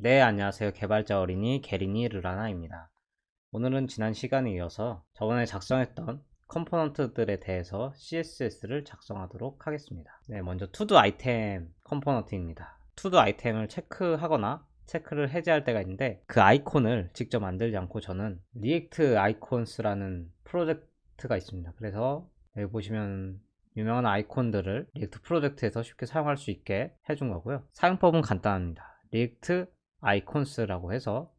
네, 안녕하세요. 개발자 어린이 게린이 르라나입니다. 오늘은 지난 시간에 이어서 저번에 작성했던 컴포넌트들에 대해서 CSS를 작성하도록 하겠습니다. 네, 먼저 투두 아이템 컴포넌트입니다. 투두 아이템을 체크하거나 체크를 해제할 때가 있는데 그 아이콘을 직접 만들지 않고 저는 리액트 아이콘스라는 프로젝트가 있습니다. 그래서 여기 보시면 유명한 아이콘들을 리액트 프로젝트에서 쉽게 사용할 수 있게 해준 거고요. 사용법은 간단합니다. 리액트 아이콘스라고 해서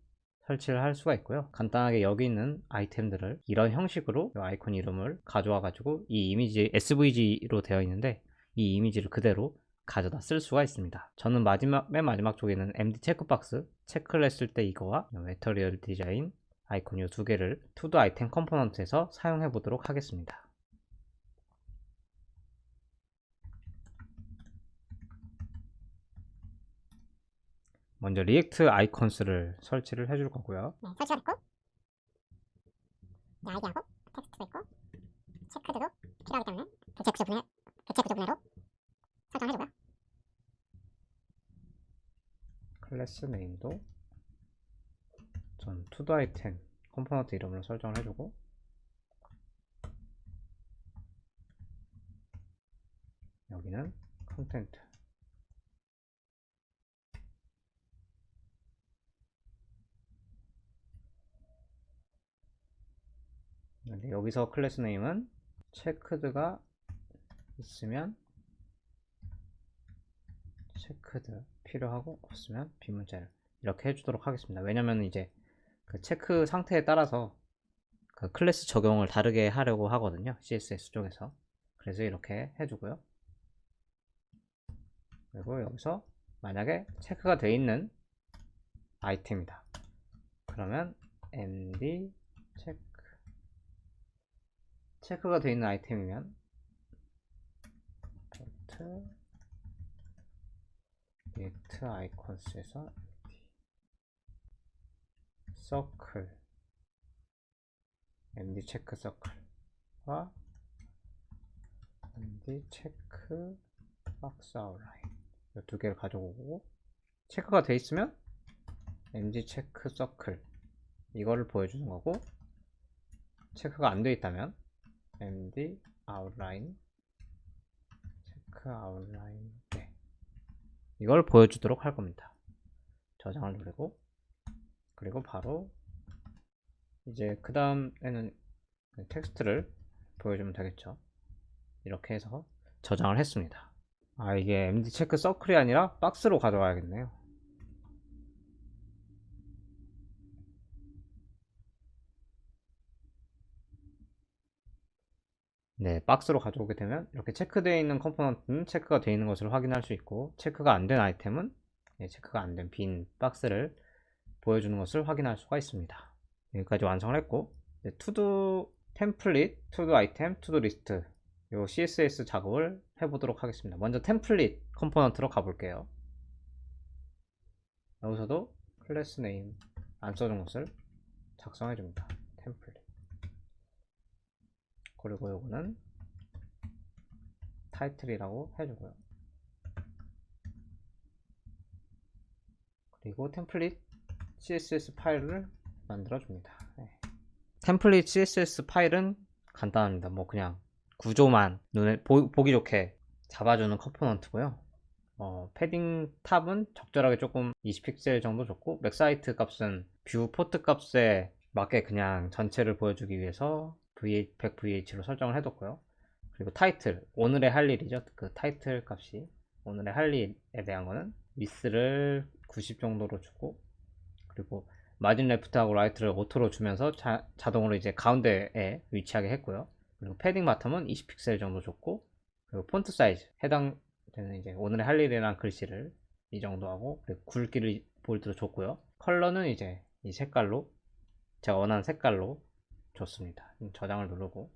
설치를 할 수가 있고요. 간단하게 여기 있는 아이템들을 이런 형식으로 이 아이콘 이름을 가져와 가지고 이 이미지 SVG로 되어 있는데 이 이미지를 그대로 가져다 쓸 수가 있습니다. 저는 마지막 맨 마지막 쪽에는 MD 체크박스 체크를 했을 때 이거와 메터리얼 디자인 아이콘 이두 개를 투두 아이템 컴포넌트에서 사용해 보도록 하겠습니다. 먼저 리액트 아이콘스를 설치를 해줄 거고요. 네, 설치가 됐고 네, 아이디하고 텍스트도 있고 체크드도 필요하기 때문에 교체 구조 분해 교체 구조 분해로 설정해주고요. 클래스 네임도 전 투두 아이템 컴포넌트 이름으로 설정을 해주고 여기는 컨텐트 근데 여기서 클래스 네임은 체크드가 있으면 체크드 필요하고 없으면 빈문자를 이렇게 해주도록 하겠습니다. 왜냐면 이제 그 체크 상태에 따라서 그 클래스 적용을 다르게 하려고 하거든요. CSS 쪽에서. 그래서 이렇게 해주고요. 그리고 여기서 만약에 체크가 되어 있는 아이템이다. 그러면 md 체크 체크가 되어 있는 아이템이면. 벨트 리액트 아이콘스에서 서클 MD 체크 서클과 MD 체크 박스 아웃라인 이 두 개를 가져오고 체크가 돼 있으면 MD 체크 서클 이거를 보여주는 거고 체크가 안 돼 있다면 MD 아웃라인 체크 아웃라인 네. 이걸 보여주도록 할 겁니다. 저장을 누르고 그리고 바로 이제 그 다음에는 텍스트를 보여주면 되겠죠. 이렇게 해서 저장을 했습니다. 아 이게 MD 체크 서클이 아니라 박스로 가져와야겠네요. 네, 박스로 가져오게 되면 이렇게 체크되어 있는 컴포넌트는 체크가 되어 있는 것을 확인할 수 있고 체크가 안 된 아이템은 네, 체크가 안 된 빈 박스를 보여주는 것을 확인할 수가 있습니다. 여기까지 완성을 했고 투두 템플릿, 투두 아이템, 투두 리스트 요 CSS 작업을 해보도록 하겠습니다. 먼저 템플릿 컴포넌트로 가볼게요. 여기서도 클래스 네임 안 써준 것을 작성해 줍니다. 템플릿 그리고 요거는 타이틀이라고 해주고요. 그리고 템플릿 CSS 파일을 만들어 줍니다. 네. 템플릿 CSS 파일은 간단합니다. 뭐 그냥 구조만 눈에 보, 기 좋게 잡아주는 컴포넌트고요. 어, 패딩 탑은 적절하게 조금 20픽셀 정도 좋고 맥사이트 값은 뷰 포트 값에 맞게 그냥 전체를 보여주기 위해서 VH, 100VH로 설정을 해뒀고요. 그리고 타이틀, 오늘의 할 일이죠. 그 타이틀 값이 오늘의 할 일에 대한 거는 위스를 90 정도로 주고 그리고 마진 레프트하고 라이트를 오토로 주면서 자, 자동으로 이제 가운데에 위치하게 했고요. 그리고 패딩 바텀은 20픽셀 정도 줬고 그리고 폰트 사이즈 해당되는 이제 오늘의 할 일이라는 글씨를 이 정도 하고 그리고 굵기를 볼트로 줬고요. 컬러는 이제 이 색깔로 제가 원하는 색깔로 줬습니다. 저장을 누르고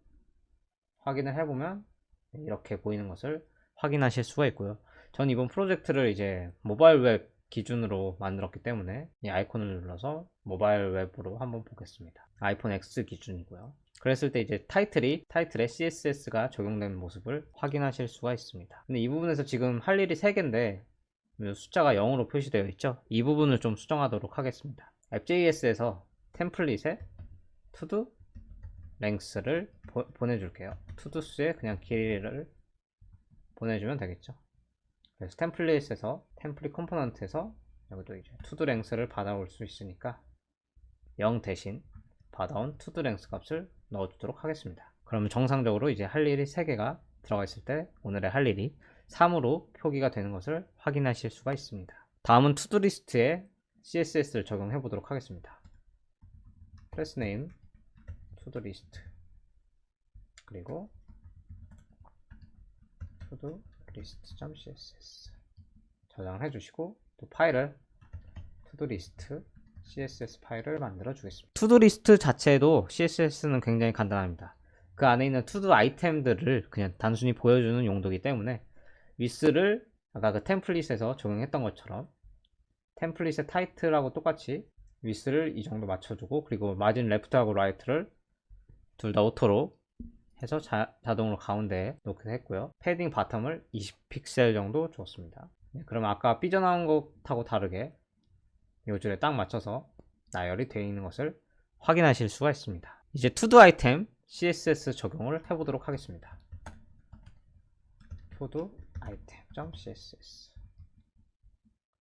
확인을 해보면 이렇게 보이는 것을 확인하실 수가 있고요. 전 이번 프로젝트를 이제 모바일 웹 기준으로 만들었기 때문에 이 아이콘을 눌러서 모바일 웹으로 한번 보겠습니다. 아이폰 X 기준이고요. 그랬을 때 이제 타이틀이 타이틀에 CSS가 적용된 모습을 확인하실 수가 있습니다. 근데 이 부분에서 지금 할 일이 3개인데 숫자가 0으로 표시되어 있죠. 이 부분을 좀 수정하도록 하겠습니다. 앱JS에서 템플릿에 length를 보, 보내줄게요. to-do수에 그냥 길이를 보내주면 되겠죠. 그래서 템플릿에서 템플릿 컴포넌트에서 여기도 이제 to-do length를 받아올 수 있으니까 0 대신 받아온 to-do length 값을 넣어주도록 하겠습니다. 그러면 정상적으로 이제 할 일이 3개가 들어가 있을 때 오늘의 할 일이 3으로 표기가 되는 것을 확인하실 수가 있습니다. 다음은 to-do 리스트에 CSS를 적용해 보도록 하겠습니다. 클래스 네임 to-do 리스트 그리고 to-do list.css 저장을 해주시고 또 파일을 to-do list CSS 파일을 만들어 주겠습니다. to-do 리스트 자체도 CSS는 굉장히 간단합니다. 그 안에 있는 to-do 아이템들을 그냥 단순히 보여주는 용도이기 때문에 위스를 아까 그 템플릿에서 적용했던 것처럼 템플릿의 타이틀하고 똑같이 위스를 이 정도 맞춰주고 그리고 마진 레프트하고 라이트를 둘 다 오토로 해서 자, 자동으로 가운데에 놓게 했고요. 패딩 바텀을 20픽셀 정도 줬습니다. 네, 그럼 아까 삐져나온 것하고 다르게 요 줄에 딱 맞춰서 나열이 되어 있는 것을 확인하실 수가 있습니다. 이제 투두 아이템 CSS 적용을 해보도록 하겠습니다. 투두 아이템.css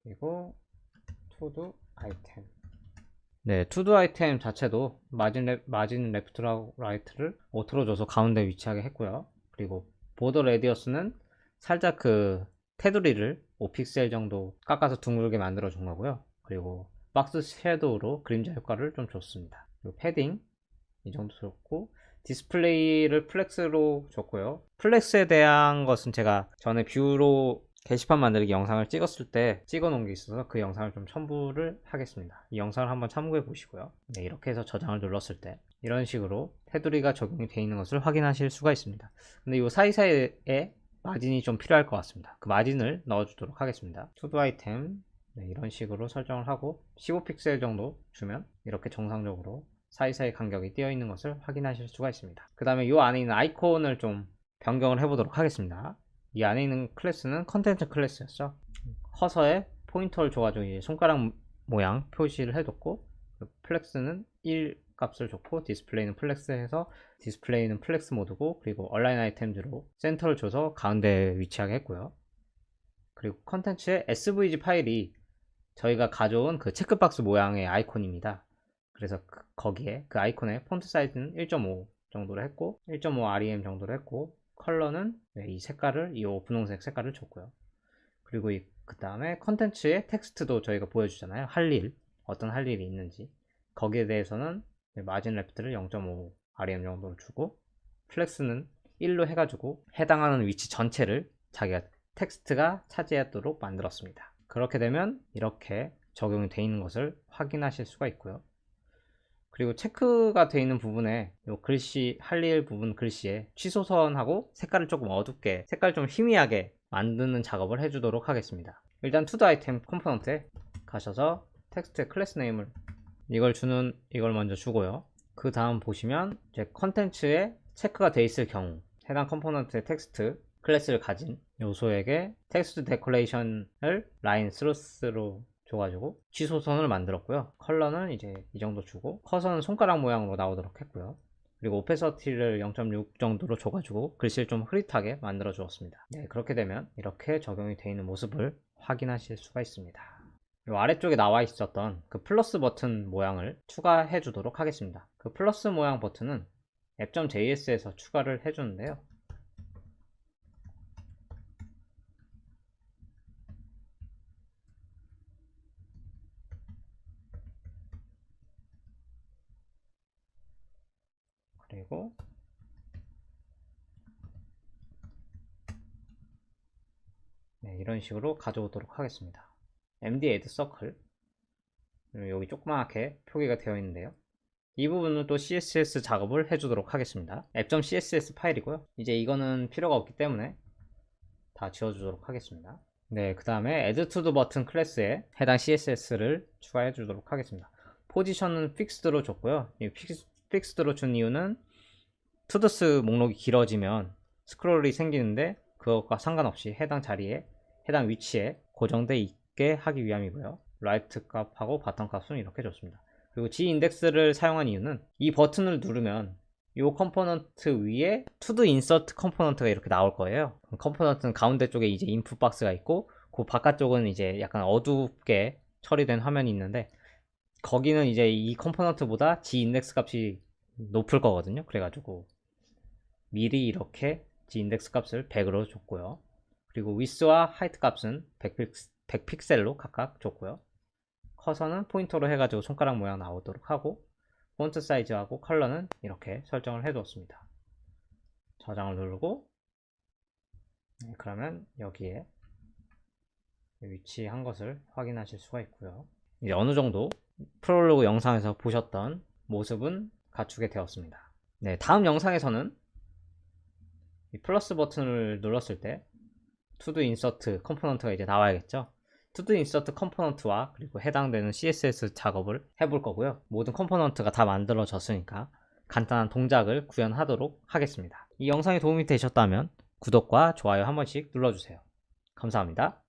그리고 투두 아이템 네, 투두 아이템 자체도 마진, 레, 마진 레프트라고 라이트를 오토로 줘서 가운데 위치하게 했고요. 그리고 보더 레디어스는 살짝 그 테두리를 5픽셀 정도 깎아서 둥글게 만들어 준 거고요. 그리고 박스 섀도우로 그림자 효과를 좀 줬습니다. 그리고 패딩 이 정도 줬고 디스플레이를 플렉스로 줬고요. 플렉스에 대한 것은 제가 전에 뷰로 게시판 만들기 영상을 찍었을 때 찍어 놓은 게 있어서 그 영상을 좀 첨부를 하겠습니다. 이 영상을 한번 참고해 보시고요. 네, 이렇게 해서 저장을 눌렀을 때 이런 식으로 테두리가 적용이 되어 있는 것을 확인하실 수가 있습니다. 근데 이 사이사이에 마진이 좀 필요할 것 같습니다. 그 마진을 넣어 주도록 하겠습니다. 투두 아이템 네, 이런 식으로 설정을 하고 15픽셀 정도 주면 이렇게 정상적으로 사이사이 간격이 띄어 있는 것을 확인하실 수가 있습니다. 그 다음에 이 안에 있는 아이콘을 좀 변경을 해 보도록 하겠습니다. 이 안에 있는 클래스는 컨텐츠 클래스였죠. 커서에 포인터를 줘가지고 이제 손가락 모양 표시를 해뒀고 플렉스는 1 값을 줬고 디스플레이는 플렉스 해서 디스플레이는 플렉스 모드고 그리고 얼라인 아이템즈로 센터를 줘서 가운데에 위치하게 했고요. 그리고 컨텐츠의 SVG 파일이 저희가 가져온 그 체크박스 모양의 아이콘입니다. 그래서 그- 거기에 그 아이콘의 폰트 사이즈는 1.5 정도로 했고 1.5 REM 정도로 했고 컬러는 네, 이 색깔을 이 분홍색 색깔을 줬고요. 그리고 그 다음에 컨텐츠의 텍스트도 저희가 보여주잖아요. 할 일, 어떤 할 일이 있는지 거기에 대해서는 네, 마진 레프트를 0.5 REM 정도로 주고 플렉스는 1로 해가지고 해당하는 위치 전체를 자기가 텍스트가 차지하도록 만들었습니다. 그렇게 되면 이렇게 적용이 되어 있는 것을 확인하실 수가 있고요. 그리고 체크가 되어 있는 부분에 요 글씨 할 일 부분 글씨에 취소선하고 색깔을 조금 어둡게 색깔 좀 희미하게 만드는 작업을 해주도록 하겠습니다. 일단 투드 아이템 컴포넌트에 가셔서 텍스트의 클래스 네임을 이걸 주는 이걸 먼저 주고요. 그 다음 보시면 이제 컨텐츠에 체크가 되어 있을 경우 해당 컴포넌트의 텍스트 클래스를 가진 요소에게 텍스트 데코레이션을 라인 스루스로 줘가지고 취소선을 만들었고요. 컬러는 이제 이 정도 주고 커서는 손가락 모양으로 나오도록 했고요. 그리고 오페서티를 0.6 정도로 줘가지고 글씨를 좀 흐릿하게 만들어 주었습니다. 네, 그렇게 되면 이렇게 적용이 되어 있는 모습을 확인하실 수가 있습니다. 이 아래쪽에 나와 있었던 그 플러스 버튼 모양을 추가해 주도록 하겠습니다. 그 플러스 모양 버튼은 앱.js에서 추가를 해주는데요. 그리고 네, 이런 식으로 가져오도록 하겠습니다. md add circle 여기 조그맣게 표기가 되어 있는데요. 이 부분은 또 css 작업을 해주도록 하겠습니다. app.css 파일이고요. 이제 이거는 필요가 없기 때문에 다 지워주도록 하겠습니다. 네, 그 다음에 add to the button 클래스에 해당 css를 추가해 주도록 하겠습니다. 포지션은 fixed로 줬고요. 이 fix- fixed로 준 이유는 투더스 목록이 길어지면 스크롤이 생기는데 그것과 상관없이 해당 자리에 해당 위치에 고정돼 있게 하기 위함이고요. 라이트 값하고 바텀 값은 이렇게 줬습니다. 그리고 G 인덱스를 사용한 이유는 이 버튼을 누르면 이 컴포넌트 위에 투드 인서트 컴포넌트가 이렇게 나올 거예요. 컴포넌트는 가운데 쪽에 이제 인풋 박스가 있고 그 바깥쪽은 이제 약간 어둡게 처리된 화면이 있는데 거기는 이제 이 컴포넌트보다 G 인덱스 값이 높을 거거든요. 그래가지고 미리 이렇게 G 인덱스 값을 100으로 줬고요. 그리고 위스와 하이트 값은 100, 픽셀, 로 각각 줬고요. 커서는 포인터로 해가지고 손가락 모양 나오도록 하고 폰트 사이즈하고 컬러는 이렇게 설정을 해두었습니다. 저장을 누르고 네, 그러면 여기에 위치한 것을 확인하실 수가 있고요. 이제 어느 정도 프롤로그 영상에서 보셨던 모습은 갖추게 되었습니다. 네, 다음 영상에서는 이 플러스 버튼을 눌렀을 때 투두 인서트 컴포넌트가 이제 나와야겠죠. 투두 인서트 컴포넌트와 그리고 해당되는 CSS 작업을 해볼 거고요. 모든 컴포넌트가 다 만들어졌으니까 간단한 동작을 구현하도록 하겠습니다. 이 영상이 도움이 되셨다면 구독과 좋아요 한 번씩 눌러주세요. 감사합니다.